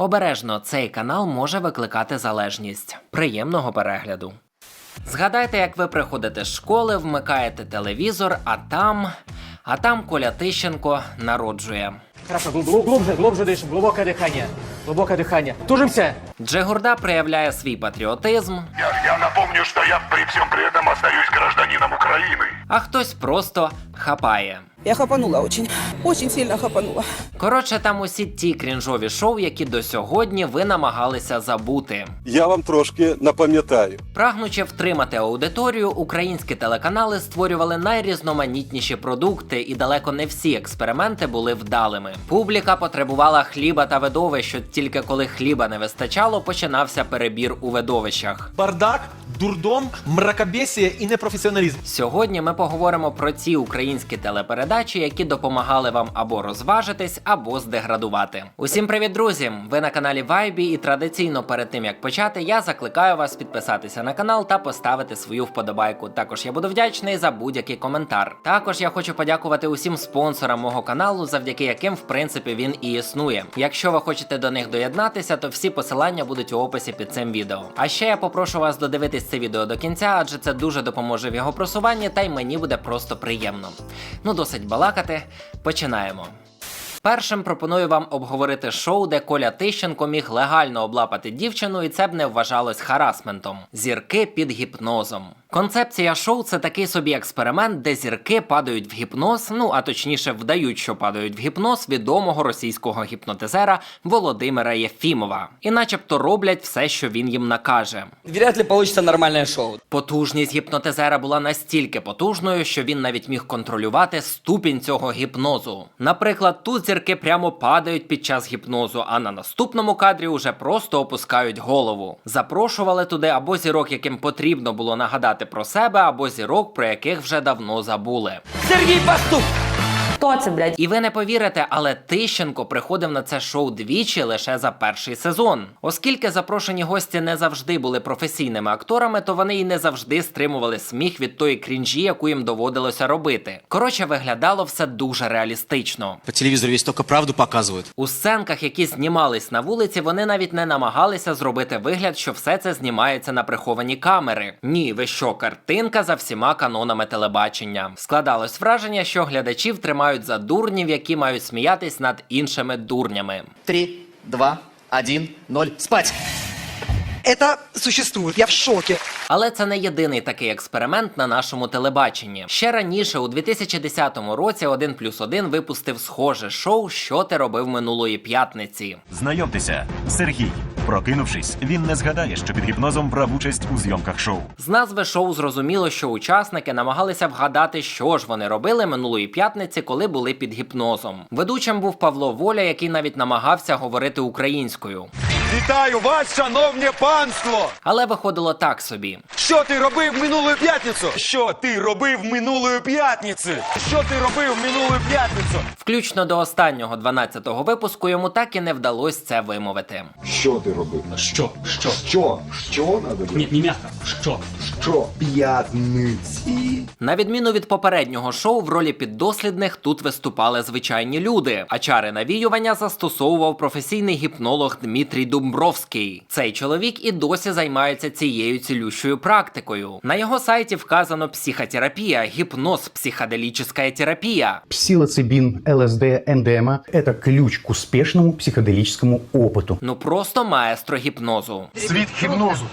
Обережно цей канал може викликати залежність. Приємного перегляду. Згадайте, як ви приходите з школи, вмикаєте телевізор, а там. А там Коля Тищенко народжує. Хорошо, гл- гл- глубже, глубже дышим, глубокое дыхание. Глубокое дыхание. Тужимся. Джигурда проявляє свій патріотизм, Я, я напомню, что я при всем при этом остаюсь гражданином Украины. а хтось просто хапає. Я хапанула очень. Очень сильно хапанула. Коротше, там усі ті крінжові шоу, які до сьогодні ви намагалися забути. Я вам трошки напам'ятаю. Прагнучи втримати аудиторію, українські телеканали створювали найрізноманітніші продукти, і далеко не всі експерименти були вдалими. Публіка потребувала хліба та видовищ, от тільки коли хліба не вистачало, починався перебір у видовищах. Бардак, дурдом, мракобесие і непрофесіоналізм. Сьогодні ми поговоримо про ці українські телепередачі, які допомагали вам або розважитись, або здеградувати. Усім привіт, друзі! Ви на каналі Вайбі, і традиційно перед тим як почати, я закликаю вас підписатися на канал та поставити свою вподобайку. Також я буду вдячний за будь-який коментар. Також я хочу подякувати усім спонсорам мого каналу, завдяки яким, в принципі, він і існує. Якщо ви хочете до них доєднатися, то всі посилання будуть у описі під цим відео. А ще я попрошу вас додивитись це відео до кінця, адже це дуже допоможе в його просуванні, та й мені буде просто приємно. Ну, досить балакати. Починаємо. Першим пропоную вам обговорити шоу, де Коля Тищенко міг легально облапати дівчину, і це б не вважалось харасментом. Зірки під гіпнозом. Концепція шоу це такий собі експеримент, де зірки падають в гіпноз, ну а точніше вдають, що падають в гіпноз відомого російського гіпнотизера Володимира Єфімова, і начебто роблять все, що він їм накаже. Вряд ли получится нормальное шоу. Потужність гіпнотизера була настільки потужною, що він навіть міг контролювати ступінь цього гіпнозу. Наприклад, тут зірки прямо падають під час гіпнозу, а на наступному кадрі уже просто опускають голову. Запрошували туди або зірок, яким потрібно було нагадати про себе, або зірок, про яких вже давно забули. Сергій Пастух! Хто це, блядь? І ви не повірите, але Тищенко приходив на це шоу двічі лише за перший сезон. Оскільки запрошені гості не завжди були професійними акторами, то вони й не завжди стримували сміх від тої крінжі, яку їм доводилося робити. Коротше, виглядало все дуже реалістично. По телевизору весь только правду показывают. У сценках, які знімались на вулиці, вони навіть не намагалися зробити вигляд, що все це знімається на приховані камери. Ні, ви що, картинка за всіма канонами телебачення. Складалось враження, що глядачів тримають за дурнів, які мають сміятись над іншими дурнями. Три, два, один, ноль. Спать! Это существует, я в шоке. Але це не єдиний такий експеримент на нашому телебаченні. Ще раніше, у 2010 році, 1 плюс 1 випустив схоже шоу Що ти робив минулої п'ятниці. Знайомтеся, Сергій. Прокинувшись, він не згадає, що під гіпнозом брав участь у зйомках шоу. З назви шоу зрозуміло, що учасники намагалися вгадати, що ж вони робили минулої п'ятниці, коли були під гіпнозом. Ведучим був Павло Воля, який навіть намагався говорити українською. Вітаю вас, шановне панство! Але виходило так собі. Що ти робив минулу п'ятницю? Що ти робив минулої п'ятниці? Що ти робив минулу п'ятницю? Включно до останнього 12-го випуску йому так і не вдалося це вимовити. Що ти робив? Що? Що? Що? Що надо Ні, не м'яко. Що? Що? П'ятниці. На відміну від попереднього шоу, в ролі піддослідних тут виступали звичайні люди, а чари навіювання застосовував професійний гіпнолог Дмитрій Думбровський. Цей чоловік і досі займається цією цілющою практикою. На його сайті вказано психотерапія, гіпноз, психоделічна терапія. Псилоцибин, ЛСД, МДМА – это ключ к успешному психоделическому опыту. Ну просто маестро гіпнозу. Світ гіпнозу.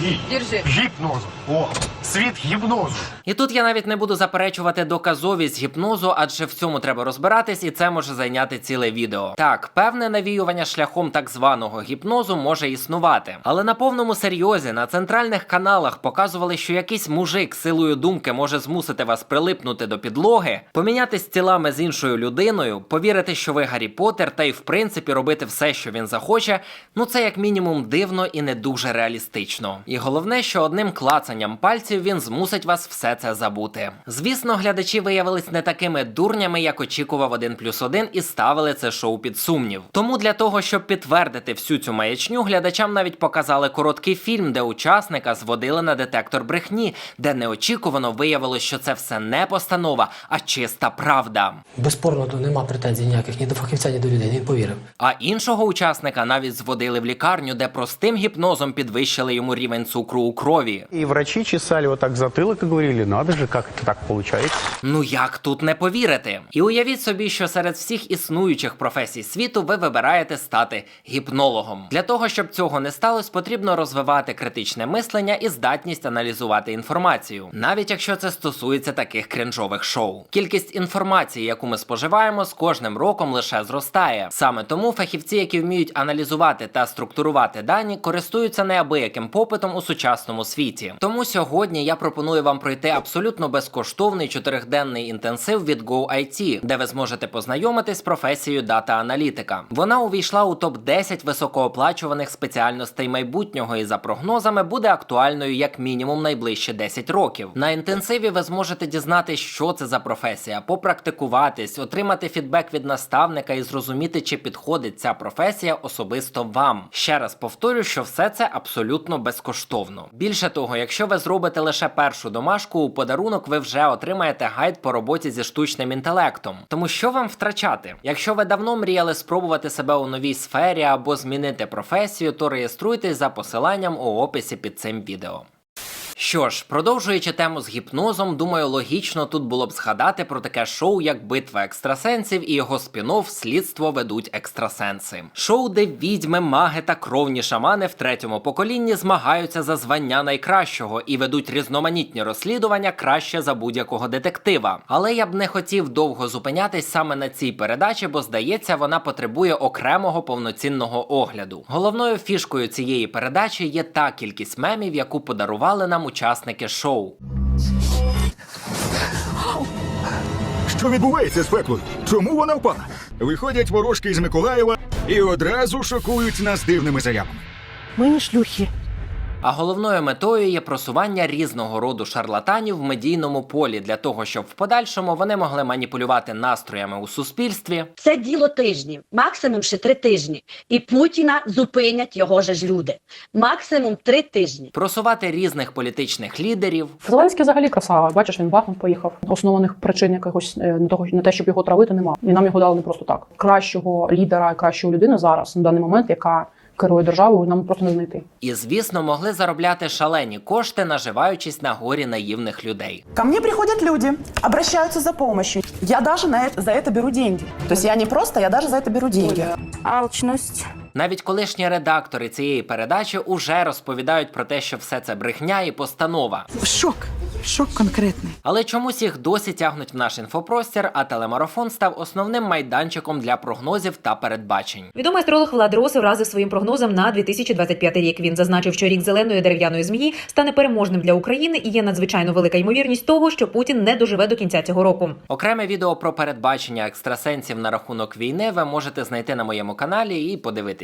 Гі. Держи. Гіпнозу. О, світ гіпнозу. І тут я навіть не буду заперечувати доказовість гіпнозу, адже в цьому треба розбиратись, і це може зайняти ціле відео. Так, певне навіювання шляхом так званого гіпнозу може існувати, але на повному серйозі на центральних каналах показували, що якийсь мужик силою думки може змусити вас прилипнути до підлоги, помінятись тілами з іншою людиною, повірити, що ви Гаррі Поттер, та й в принципі робити все, що він захоче. Ну це як мінімум дивно і не дуже реалістично. І головне, що одним клацанням пальців екстрасенсів, він змусить вас все це забути. Звісно, глядачі виявились не такими дурнями, як очікував 1 плюс 1 і ставили це шоу під сумнів. Тому для того, щоб підтвердити всю цю маячню, глядачам навіть показали короткий фільм, де учасника зводили на детектор брехні, де неочікувано виявилось, що це все не постанова, а чиста правда. Безспорно, то нема претензій ніяких ні до фахівця, ні до людей. Він повірив. А іншого учасника навіть зводили в лікарню, де простим гіпнозом підвищили йому рівень цукру у крові. И врачи чесали вот так затылок и говорили, надо же, как это так получается. Ну як тут не повірити? І уявіть собі, що серед всіх існуючих професій світу ви вибираєте стати гіпнологом. Для того щоб цього не сталося, потрібно розвивати критичне мислення і здатність аналізувати інформацію, навіть якщо це стосується таких кринжових шоу. Кількість інформації, яку ми споживаємо, з кожним роком лише зростає. Саме тому фахівці, які вміють аналізувати та структурувати дані, користуються неабияким попитом у сучасному світі. Тому сьогодні я пропоную вам пройти абсолютно безкоштовний чотириденний інтенсив від GoIT, де ви зможете познайомитись з професією дата-аналітика. Вона увійшла у топ 10 високооплачуваних спеціальностей майбутнього і за прогнозами буде актуальною як мінімум найближчі 10 років. На інтенсиві ви зможете дізнатися, що це за професія, попрактикуватись, отримати фідбек від наставника і зрозуміти, чи підходить ця професія особисто вам. Ще раз повторю, що все це абсолютно безкоштовно. Більше того, якщо ви зробите лише першу домашку, у подарунок ви вже отримаєте гайд по роботі зі штучним інтелектом. Тому що вам втрачати? Якщо ви давно мріяли спробувати себе у новій сфері або змінити професію, то реєструйтесь за посиланням у описі під цим відео. Що ж, продовжуючи тему з гіпнозом, думаю, логічно тут було б згадати про таке шоу, як Битва екстрасенсів і його спін-офф Слідство ведуть екстрасенси. Шоу, де відьми, маги та кровні шамани в третьому поколінні змагаються за звання найкращого і ведуть різноманітні розслідування краще за будь-якого детектива. Але я б не хотів довго зупинятись саме на цій передачі, бо здається, вона потребує окремого повноцінного огляду. Головною фішкою цієї передачі є та кількість мемів, яку подарували нам учасники шоу. Що відбувається з пеклою? Чому вона впала? Виходять ворожки із Миколаєва і одразу шокують нас дивними заявами. Мені не шлюхи. А головною метою є просування різного роду шарлатанів в медійному полі для того, щоб в подальшому вони могли маніпулювати настроями у суспільстві, Це діло тижнів, максимум ще три тижні. І Путіна зупинять його же ж люди. Максимум три тижні. просувати різних політичних лідерів, Зеленський взагалі красава. Бачиш, він Бахмут поїхав. Основаних причин якихось е, на того на те, щоб його травити, нема. І нам його дали не просто так. Кращого лідера, кращої людини зараз на даний момент, яка керує державою, нам просто не знайти. і, звісно, могли заробляти шалені кошти, наживаючись на горі наївних людей. Ко мне приходят люди, обращаются за помощью. Я даже на это, за это беру деньги. То есть я не просто, я даже за это беру деньги. Алчність. Навіть колишні редактори цієї передачі уже розповідають про те, що все це брехня і постанова. Шок. Шок конкретный. Але чомусь їх досі тягнуть в наш інфопростір, а телемарафон став основним майданчиком для прогнозів та передбачень. Відомий астролог Влад Рос вразив своїм прогнозом на 2025 рік. Він зазначив, що рік зеленої дерев'яної змії стане переможним для України і є надзвичайно велика ймовірність того, що Путін не доживе до кінця цього року. Окреме відео про передбачення екстрасенсів на рахунок війни ви можете знайти на моєму каналі і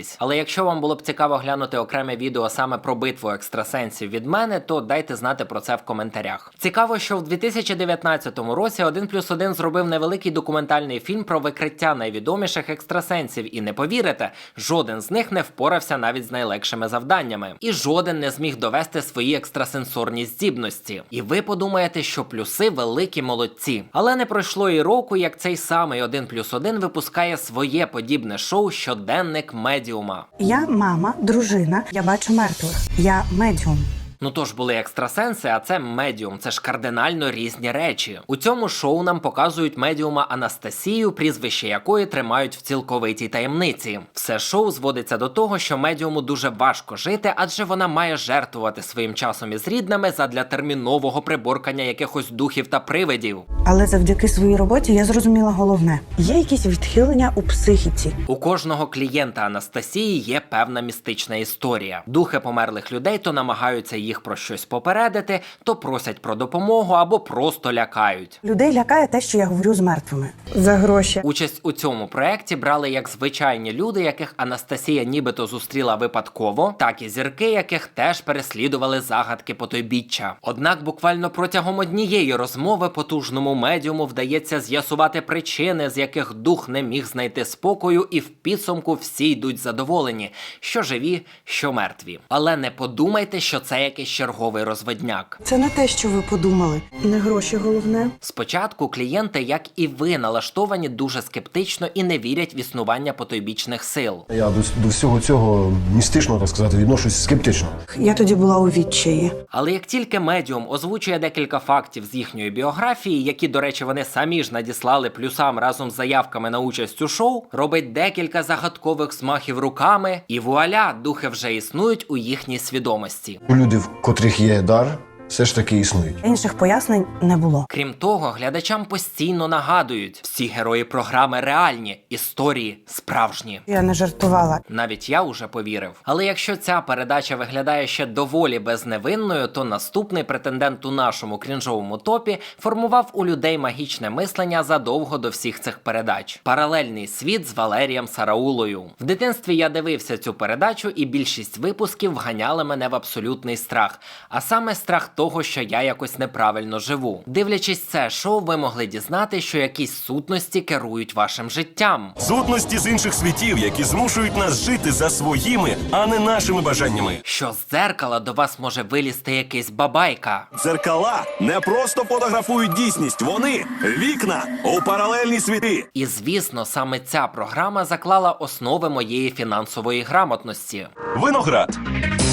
подивитись. Але якщо вам було б цікаво глянути окреме відео саме про битву екстрасенсів від мене, то дайте знати про це в коментарях. Цікаво, що в 2019 році 1 плюс 1 зробив невеликий документальний фільм про викриття найвідоміших екстрасенсів, і не повірите, жоден з них не впорався навіть з найлегшими завданнями, і жоден не зміг довести свої екстрасенсорні здібності. І ви подумаєте, що плюси великі молодці. Але не пройшло і року, як цей самий 1 плюс 1 випускає своє подібне шоу щоденник медіума. Я мама, дружина. Я бачу мертвих. Я медіум. Ну то ж були екстрасенси, а це медіум. Це ж кардинально різні речі. У цьому шоу нам показують медіума Анастасію, прізвище якої тримають в цілковитій таємниці. Все шоу зводиться до того, що медіуму дуже важко жити, адже вона має жертвувати своїм часом із рідними задля термінового приборкання якихось духів та привидів. Але завдяки своїй роботі я зрозуміла головне: є якісь відхилення у психіці. У кожного клієнта Анастасії є певна містична історія. Духи померлих людей то намагаються їх їх про щось попередити, то просять про допомогу або просто лякають. Людей лякає те, що я говорю з мертвими. За гроші. Участь у цьому проєкті брали як звичайні люди, яких Анастасія нібито зустріла випадково, так і зірки, яких теж переслідували загадки потойбіччя. Однак буквально протягом однієї розмови потужному медіуму вдається з'ясувати причини, з яких дух не міг знайти спокою, і в підсумку всі йдуть задоволені, що живі, що мертві. Але не подумайте, що це якийсь черговий розводняк. Це не те, що ви подумали. Не гроші головне. Спочатку клієнти, як і ви, налаштовані дуже скептично і не вірять в існування потойбічних сил. Я до, до всього цього містично, так сказати, відношусь скептично. Я тоді була у відчаї. Але як тільки медіум озвучує декілька фактів з їхньої біографії, які, до речі, вони самі ж надіслали плюсам разом з заявками на участь у шоу, робить декілька загадкових змахів руками, і вуаля, духи вже існують у їхній свідомості. Люди, в cu trihie doar? Все ж таки існують. Інших пояснень не було. Крім того, глядачам постійно нагадують, всі герої програми реальні, історії справжні. Я не жартувала. Навіть я уже повірив. Але якщо ця передача виглядає ще доволі безневинною, то наступний претендент у нашому крінжовому топі формував у людей магічне мислення задовго до всіх цих передач. Паралельний світ з Валерієм Сараулою. В дитинстві я дивився цю передачу, і більшість випусків вганяли мене в абсолютний страх, а саме страх того, що я якось неправильно живу. Дивлячись це шоу, ви могли дізнати, що якісь сутності керують вашим життям. Сутності з інших світів, які змушують нас жити за своїми, а не нашими бажаннями. Що з дзеркала до вас може вилізти якийсь бабайка. Дзеркала не просто фотографують дійсність, вони вікна у паралельні світи. І звісно, саме ця програма заклала основи моєї фінансової грамотності. Виноград.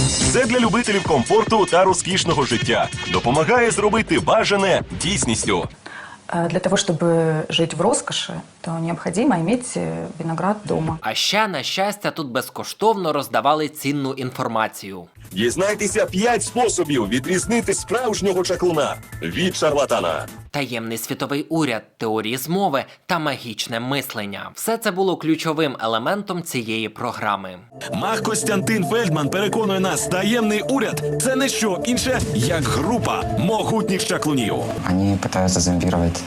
Це для любителів комфорту та розкішного життя. Допомагає зробити бажане дійсністю. Для того, чтобы жить в роскоши, то необходимо иметь виноград дома. А ще, на щастя, тут безкоштовно роздавали цінну інформацію. Дізнайтеся 5 способів відрізнити справжнього чаклуна від шарлатана. Таємний світовий уряд, теорії змови та магічне мислення. Все це було ключовим елементом цієї програми. Мах Костянтин Фельдман переконує нас, таємний уряд це не що інше, як група могутніх чаклунів. Они пытаются зомбировать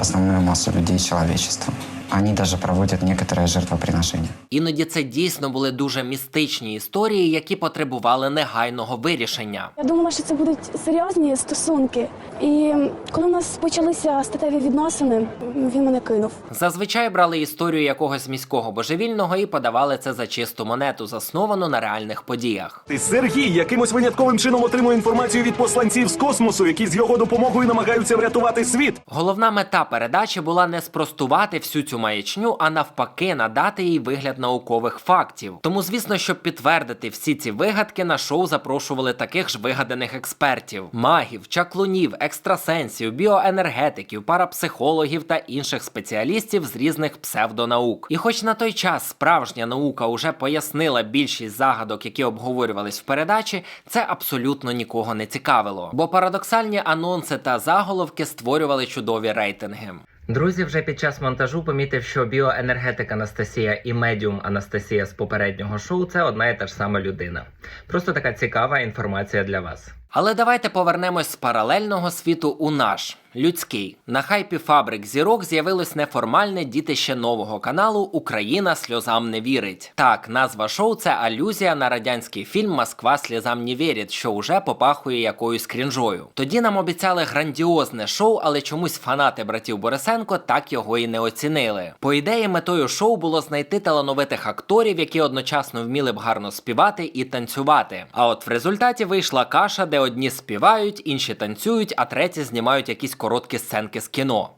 основную массу людей человечества. Они даже проводят некоторое жертвоприношение. Іноді це дійсно були дуже містичні історії, які потребували негайного вирішення. Я думала, що це будуть серйозні стосунки. І коли у нас почалися статеві відносини, він мене кинув. Зазвичай брали історію якогось міського божевільного і подавали це за чисту монету, засновану на реальних подіях. Сергій якимось винятковим чином отримує інформацію від посланців з космосу, які з його допомогою намагаються врятувати світ. Головна мета передачі була не спростувати всю цю маячню, а навпаки, надати їй вигляд наукових фактів. Тому, звісно, щоб підтвердити всі ці вигадки, на шоу запрошували таких ж вигаданих експертів: магів, чаклунів, екстрасенсів, біоенергетиків, парапсихологів та інших спеціалістів з різних псевдонаук. І хоч на той час справжня наука уже пояснила більшість загадок, які обговорювались в передачі, це абсолютно нікого не цікавило. Бо парадоксальні анонси та заголовки створювали чудові рейтинги. Друзі, вже під час монтажу помітив, що біоенергетик Анастасія і медіум Анастасія з попереднього шоу це одна і та ж сама людина. Просто така цікава інформація для вас. Але давайте повернемось з паралельного світу у наш людський. На хайпі фабрик зірок з'явилось неформальне дітище нового каналу Україна сльозам не вірить. Так, назва шоу це алюзія на радянський фільм Москва сльозам не вірить, що уже попахує якоюсь крінжою. Тоді нам обіцяли грандіозне шоу, але чомусь фанати братів Борисенко так його і не оцінили. По ідеї, метою шоу було знайти талановитих акторів, які одночасно вміли б гарно співати і танцювати. А от в результаті вийшла каша, де одні співають, інші танцюють, а треті знімають якісь короткі сценки з кіно.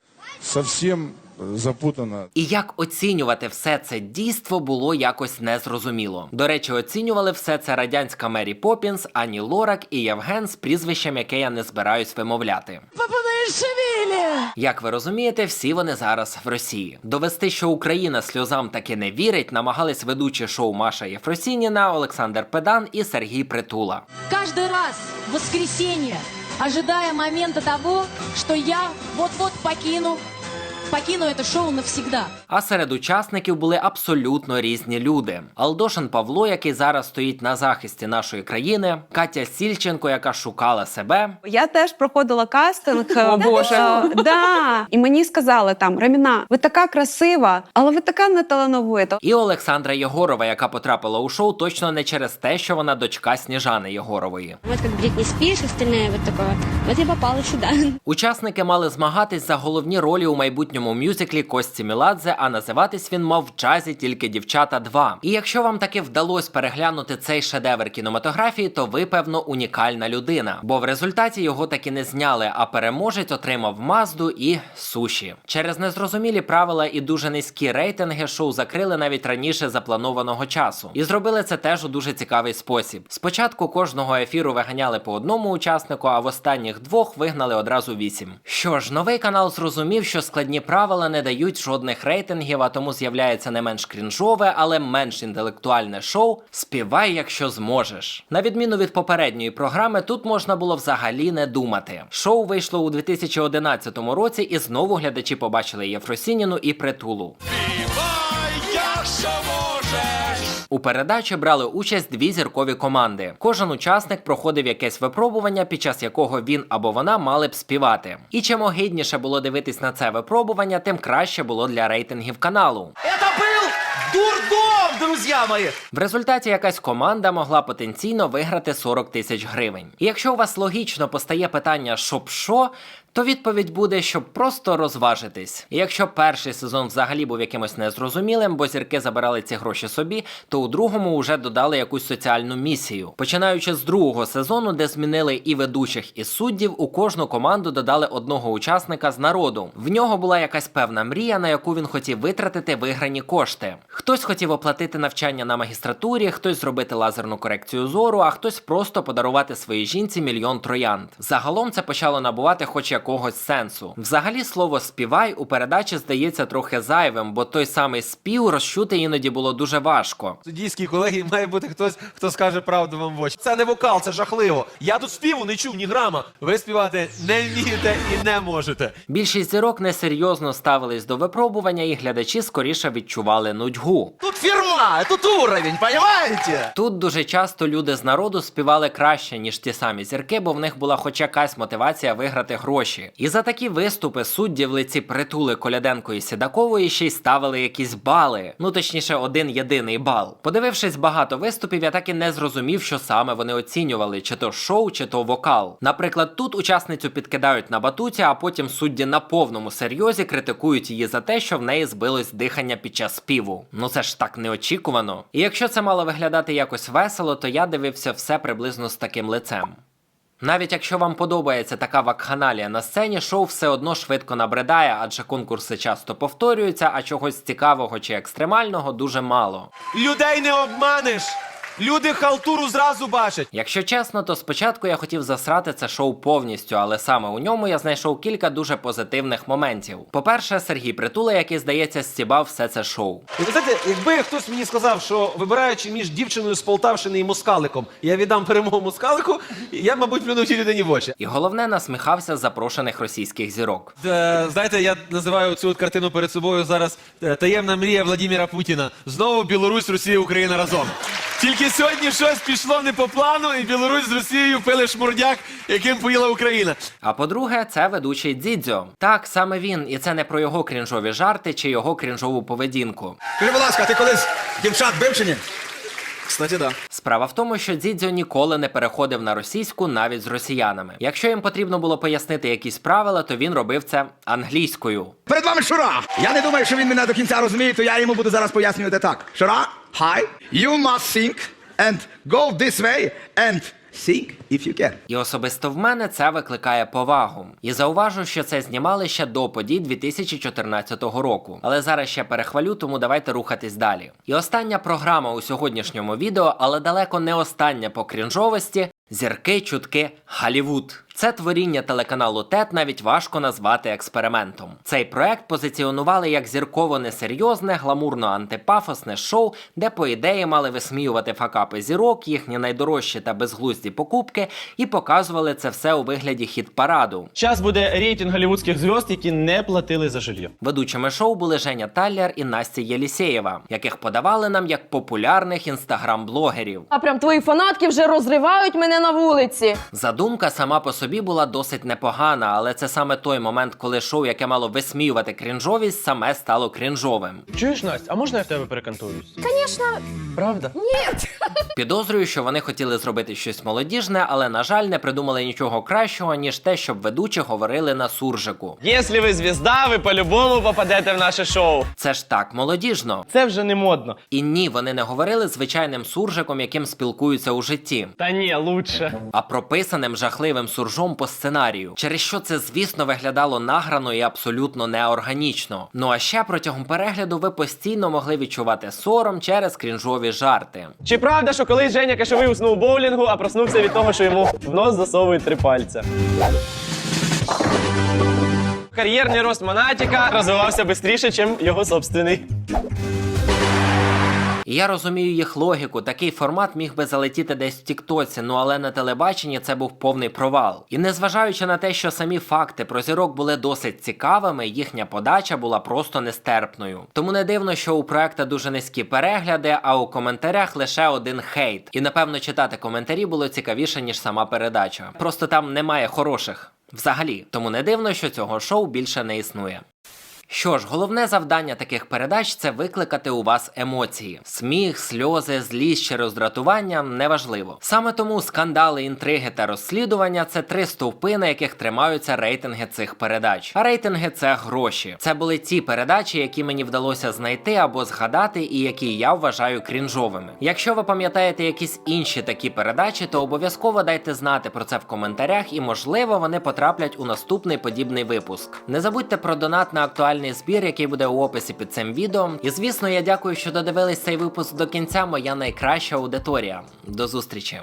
Совсем запутано. І як оцінювати все це дійство було якось незрозуміло. До речі, оцінювали все це радянська Мері Попінс, Ані Лорак і Євген з прізвищем, яке я не збираюсь вимовляти. Як ви розумієте, всі вони зараз в Росії. Довести, що Україна сльозам таки не вірить, намагались ведучі шоу Маша Єфросініна, Олександр Педан і Сергій Притула. Кожен раз в воскресенье, ожидая момента того, что я вот-вот покину покину это шоу навсегда. А серед учасників були абсолютно різні люди: Алдошин Павло, який зараз стоїть на захисті нашої країни, Катя Сільченко, яка шукала себе, Я теж проходила кастинг. О, Боже. Да. І мені сказали там: Реміна, ви така красива, але ви така неталановита. і Олександра Єгорова, яка потрапила у шоу точно не через те, що вона дочка Сніжани Єгорової. Вот как Бритни Спирс, остальное вот такое. Вот я попала сюда. Учасники мали змагатись за головні ролі у майбутньому мюзиклі Кості Міладзе, а називатись він мав в джазі тільки дівчата 2. І якщо вам таки вдалося переглянути цей шедевр кінематографії, то ви певно унікальна людина, бо в результаті його таки не зняли, а переможець отримав мазду і суші. Через незрозумілі правила і дуже низькі рейтинги шоу закрили навіть раніше запланованого часу. І зробили це теж у дуже цікавий спосіб. Спочатку кожного ефіру виганяли по одному учаснику, а в останніх двох вигнали одразу вісім. Що ж, новий канал зрозумів, що складні правила не дають жодних рейтингів, а тому з'являється не менш крінжове, але менш інтелектуальне шоу Співай, якщо зможеш. На відміну від попередньої програми, тут можна було взагалі не думати. Шоу вийшло у 2011 році, і знову глядачі побачили Єфросініну і притулу. Можеш! У передачі брали участь дві зіркові команди. Кожен учасник проходив якесь випробування, під час якого він або вона мали б співати. І чим огидніше було дивитись на це випробування, тим краще було для рейтингів каналу. Это был дурдом, друзья мои! В результаті якась команда могла потенційно виграти 40 тисяч гривень. І якщо у вас логічно постає питання, щоб що, то відповідь буде, щоб просто розважитись. І якщо перший сезон взагалі був якимось незрозумілим, бо зірки забирали ці гроші собі, то у другому вже додали якусь соціальну місію. Починаючи з другого сезону, де змінили і ведучих, і суддів, у кожну команду додали одного учасника з народу. В нього була якась певна мрія, на яку він хотів витратити виграні кошти. Хтось хотів оплатити навчання на магістратурі, хтось зробити лазерну корекцію зору, а хтось просто подарувати своїй жінці мільйон троянд. Загалом це почало набувати хоч якогось сенсу. Взагалі, слово співай у передачі здається трохи зайвим, бо той самий спів розчути іноді було дуже важко. Суддійській колегії має бути хтось, хто скаже правду вам в очі. Це не вокал, це жахливо. Я тут співу не чув ні грама. Ви співати не вмієте і не можете. Більшість зірок несерйозно ставились до випробування, і глядачі скоріше відчували нудьгу. Тут фірма, тут уровень, понимаете? Тут дуже часто люди з народу співали краще, ніж ті самі зірки, бо в них була хоч якась мотивація виграти гроші. І за такі виступи судді в лиці притули Коляденко і Сідакової ще й ставили якісь бали. Ну точніше, один єдиний бал. Подивившись багато виступів, я так і не зрозумів, що саме вони оцінювали: чи то шоу, чи то вокал. Наприклад, тут учасницю підкидають на батуті, а потім судді на повному серйозі критикують її за те, що в неї збилось дихання під час співу. Ну це ж так неочікувано. І якщо це мало виглядати якось весело, то я дивився все приблизно з таким лицем. Навіть якщо вам подобається така вакханалія на сцені, шоу все одно швидко набридає, адже конкурси часто повторюються, а чогось цікавого чи екстремального дуже мало. Людей не обманеш! Люди халтуру зразу бачать. Якщо чесно, то спочатку я хотів засрати це шоу повністю, але саме у ньому я знайшов кілька дуже позитивних моментів. По-перше, Сергій Притула, який здається, стібав все це шоу. І ви знаєте, якби хтось мені сказав, що вибираючи між дівчиною з Полтавщини і москаликом, я віддам перемогу москалику, я, мабуть, плюнув тій людині в очі. І головне, насміхався з запрошених російських зірок. Е, Знаєте, я називаю цю от картину перед собою зараз е, таємна мрія Владіміра Путіна. Знову Білорусь, Росія, Україна разом. Тільки сьогодні щось пішло не по плану, і Білорусь з Росією пили шмурдяк, яким поїла Україна. А по-друге, це ведучий Дзідзьо. Так, саме він, і це не про його крінжові жарти чи його крінжову поведінку. Скажи, будь ласка, ти колись дівчат бив чи ні? Кстати, да. Справа в тому, що Дзідзьо ніколи не переходив на російську навіть з росіянами. Якщо їм потрібно було пояснити якісь правила, то він робив це англійською. Перед вами Шура! Я не думаю, що він мене до кінця розуміє, то я йому буду зараз пояснювати так. Шура, hi, you must think and go this way and think if you can. І особисто в мене це викликає повагу. І зауважу, що це знімали ще до подій 2014 року. Але зараз ще перехвалю, тому давайте рухатись далі. І остання програма у сьогоднішньому відео, але далеко не остання по крінжовості. Зірки, чутки, Голлівуд. Це творіння телеканалу ТЕТ навіть важко назвати експериментом. Цей проект позиціонували як зірково несерйозне, гламурно антипафосне шоу, де по ідеї мали висміювати факапи зірок, їхні найдорожчі та безглузді покупки, і показували це все у вигляді хіт-параду. Час буде рейтинг голівудських зв'язд, які не платили за жилье. Ведучими шоу були Женя Таллер і Настя Єлісєєва, яких подавали нам як популярних інстаграм-блогерів. А прям твої фанатки вже розривають мене на вулиці. Задумка сама по собі була досить непогана, але це саме той момент, коли шоу, яке мало висміювати крінжовість, саме стало крінжовим. Чуєш, Настя, а можна я в тебе перекантуюсь? Звісно, Правда? ні. Підозрюю, що вони хотіли зробити щось молодіжне, але на жаль, не придумали нічого кращого, ніж те, щоб ведучі говорили на суржику. Якщо ви звізда, ви по-любому попадете в наше шоу. Це ж так молодіжно. Це вже не модно. І ні, вони не говорили звичайним суржиком, яким спілкуються у житті. Та ні, лучше. а прописаним жахливим суржом по сценарію, через що це, звісно, виглядало награно і абсолютно неорганічно. Ну а ще протягом перегляду ви постійно могли відчувати сором через крінжові жарти. Чи правда, що колись Женя Кашовий уснув у боулінгу, а проснувся від того, що йому в нос засовують три пальця? Кар'єрний рост Монатіка розвивався швидше, ніж його собственний. Я розумію їх логіку. Такий формат міг би залетіти десь в Тіктоці, ну але на телебаченні це був повний провал. І незважаючи на те, що самі факти про зірок були досить цікавими, їхня подача була просто нестерпною. Тому не дивно, що у проекта дуже низькі перегляди, а у коментарях лише один хейт. І напевно читати коментарі було цікавіше, ніж сама передача. Просто там немає хороших. Взагалі, тому не дивно, що цього шоу більше не існує. Що ж, головне завдання таких передач це викликати у вас емоції: сміх, сльози, злість чи роздратування неважливо. Саме тому скандали, інтриги та розслідування це три стовпи, на яких тримаються рейтинги цих передач. А рейтинги це гроші. Це були ті передачі, які мені вдалося знайти або згадати, і які я вважаю крінжовими. Якщо ви пам'ятаєте якісь інші такі передачі, то обов'язково дайте знати про це в коментарях, і можливо вони потраплять у наступний подібний випуск. Не забудьте про донат на актуальний збір, який буде у описі під цим відео. І звісно, я дякую, що додивились цей випуск до кінця. Моя найкраща аудиторія. До зустрічі!